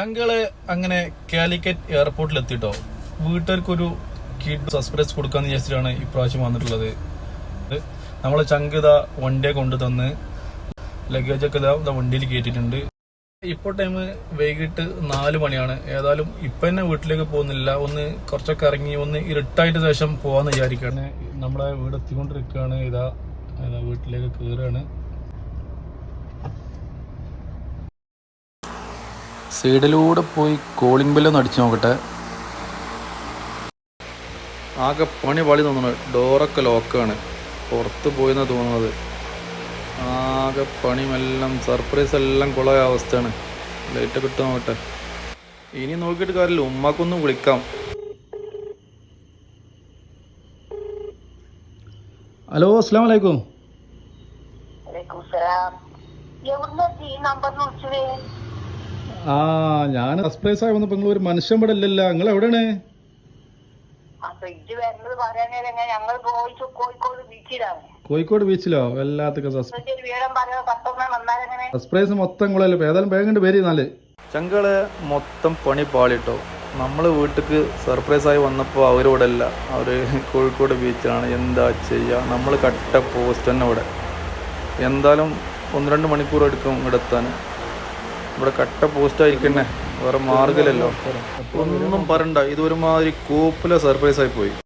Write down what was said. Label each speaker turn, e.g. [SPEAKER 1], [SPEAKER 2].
[SPEAKER 1] ചങ്കൾ അങ്ങനെ കാലിക്കറ്റ് എയർപോർട്ടിൽ എത്തിട്ടോ വീട്ടുകാർക്കൊരു kid surprise കൊടുക്കാന്ന് വിചാരിച്ചിട്ടാണ് ഇപ്രാവശ്യം വന്നിട്ടുള്ളത്. നമ്മളെ ചങ്ക് ഇതാ വണ്ടിയെ കൊണ്ടു തന്ന് ലഗേജ് ഒക്കെ ഇതാ വണ്ടിയിൽ കയറ്റിയിട്ടുണ്ട്. ഇപ്പോൾ ടൈം വൈകിട്ട് നാല് മണിയാണ്. ഏതായാലും ഇപ്പൊ തന്നെ വീട്ടിലേക്ക് പോകുന്നില്ല. ഒന്ന് കുറച്ചൊക്കെ ഇറങ്ങി ഒന്ന് ഇരുട്ടായിട്ട് ശേഷം പോവാന്ന് വിചാരിക്കുകയാണ് നമ്മളെ വീട് എത്തിക്കൊണ്ടിരിക്കുകയാണ് ഇതാ വീട്ടിലേക്ക് കയറുകയാണ്. സൈഡിലൂടെ പോയി കോളിംഗ് ബെല്ലൊന്ന് അടിച്ചു നോക്കട്ടെ. ആകെ പണി പാളി തോന്നുന്നു. ഡോറൊക്കെ ലോക്കാണ് പുറത്ത് പോയെന്നാണ് തോന്നുന്നത്. ആകെ പണിമെല്ലാം സർപ്രൈസ് എല്ലാം കുളമായ അവസ്ഥയാണ്. ലൈറ്റൊക്കെ ഇട്ട് നോക്കട്ടെ. ഇനി നോക്കിയിട്ട് കാര്യമില്ല. ഉമ്മാക്കൊന്ന് വിളിക്കാം. ഹലോ അസ്സാം വലൈക്കും
[SPEAKER 2] വലൈക്കും സലാം. എവിടുന്ന് ഈ നമ്പർ വിളിച്ചത്?
[SPEAKER 1] ആ ഞാൻ സർപ്രൈസ് ആയി വന്നപ്പോ നിങ്ങൾ ഒരു മനുഷ്യൻ ഇവിടെ ഇല്ലല്ലോ. നിങ്ങൾ എവിടെയാണ്
[SPEAKER 2] കോഴിക്കോട്
[SPEAKER 1] ബീച്ചിലോ?
[SPEAKER 2] എല്ലാത്തിനും
[SPEAKER 1] സർപ്രൈസ് മൊത്തം നിങ്ങളല്ലേ ഏതായാലും വേഗം പേര് നാല് ചങ്കൾ മൊത്തം പണി പാളിട്ടോ. നമ്മൾ വീട്ടിക്ക് സർപ്രൈസ് ആയി വന്നപ്പോൾ അവരിവിടെ അല്ല അവർ കോഴിക്കോട് ബീച്ചിലാണ്. എന്താ ചെയ്യുക നമ്മൾ കട്ട പോസ്റ്റ് തന്നെ ഇവിടെ. എന്തായാലും ഒന്ന് രണ്ട് മണിക്കൂർ എടുക്കും ഇവിടെ എത്താൻ. ഇവിടെ കട്ട പോസ്റ്റ് ആയിരിക്കണേ. വേറെ മാർഗമില്ലല്ലോ ഒന്നും പറണ്ട ഇത് ഒരുമാതിരി കൂപ്പിലെ സർപ്രൈസ് ആയി പോയി.